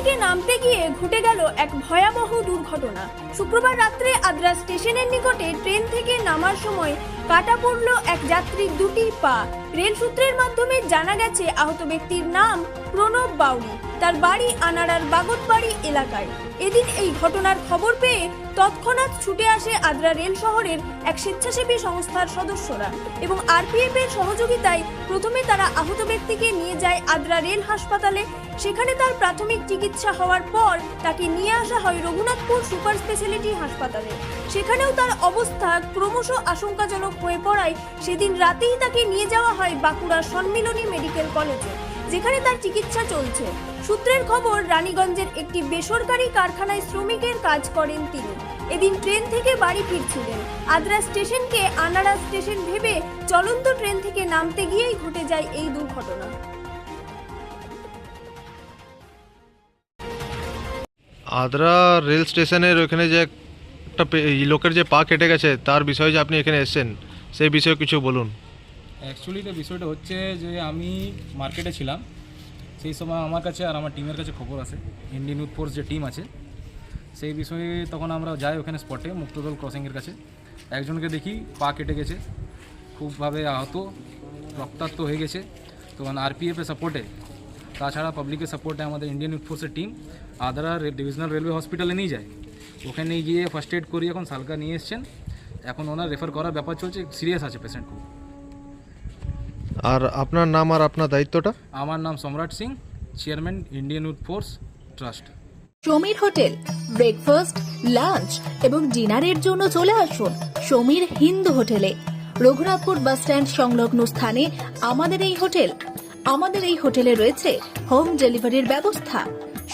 থেকে নামতে গিয়ে ঘটে গেল এক ভয়াবহ দুর্ঘটনা। শুক্রবার রাত্রে আদ্রা স্টেশনের নিকটে ট্রেন থেকে নামার সময় কাটা পড়ল এক যাত্রীর দুটি পা। রেল সূত্রের মাধ্যমে জানা গেছে, আহত ব্যক্তির নাম প্রণব বাউরি তার বাড়ি আনাড়ার বাগতবাড়ি এলাকায়। এদিন এই ঘটনার খবর পেয়ে তৎক্ষণাৎ ছুটে আসে আদ্রা রেল শহরের এক স্বেচ্ছাসেবী সংস্থার সদস্যরা এবং আরপিএফ এর সহযোগিতায় প্রথমে তারা আহত ব্যক্তিকে নিয়ে যায় আদ্রা রেল হাসপাতালে। সেখানে তার প্রাথমিক চিকিৎসা হওয়ার পর তাকে নিয়ে আসা হয় রঘুনাথপুর সুপার স্পেশালিটি হাসপাতালে। সেখানেও তার অবস্থা ক্রমশ আশঙ্কাজনক হয়ে পড়ায় সেদিন রাতেই তাকে নিয়ে যাওয়া হয় বাঁকুড়ার সম্মিলনী মেডিকেল কলেজে, যেখানে তার চিকিৎসা চলছে। সূত্রের খবর, রানীগঞ্জের একটি বেসরকারি কারখানায় শ্রমিকের কাজ করেন তিনি। এদিন ট্রেন থেকে বাড়ি ফিরছিলেন। আদ্রা স্টেশনকে আনাড়া স্টেশন ভেবে চলন্ত ট্রেন থেকে নামতে গিয়েই ঘটে যায় এই দুর্ঘটনা। আদ্রা রেল স্টেশনের ওখানে যে এই লোকের যে পা কেটে গেছে, তার বিষয়ে যে আপনি এখানে এসেছেন, সেই বিষয়ে কিছু বলুন। অ্যাকচুয়ালি তো বিষয়টা হচ্ছে যে আমি মার্কেটে ছিলাম। সেই সময় আমার কাছে আর আমার টিমের কাছে খবর আছে। ইন্ডিয়ান ইউথ ফোর্স যে টিম আছে, সেই বিষয়ে তখন আমরা যাই ওখানে স্পটে মুক্তদল ক্রসিংয়ের কাছে। একজনকে দেখি পা কেটে গেছে, খুবভাবে আহত, রক্তাক্ত হয়ে গেছে। তখন আরপিএফের সাপোর্টে তাছাড়া পাবলিকের সাপোর্টে আমাদের ইন্ডিয়ান ইউথ ফোর্সের টিম আদ্রা ডিভিশনাল রেলওয়ে হসপিটালে নিয়ে যায়। ওখানে গিয়ে ফার্স্ট এড করি এখন সালকা নিয়ে এসছেন। এখন ওনার রেফার করার ব্যাপার চলছে সিরিয়াস আছে পেশেন্ট খুব। আর আপনার নাম আর আপনার দায়িত্বটা? আমার নাম Samrat Singh chairman Indian youth force trust Samir hotel breakfast lunch এবং ডিনারের জন্য চলে আসুন সমীর হিন্দু হোটেলে। রঘুনাথপুর বাস স্ট্যান্ড সংলগ্ন স্থানে আমাদের এই হোটেল। আমাদের এই হোটেলে রয়েছে হোম ডেলিভারির ব্যবস্থা।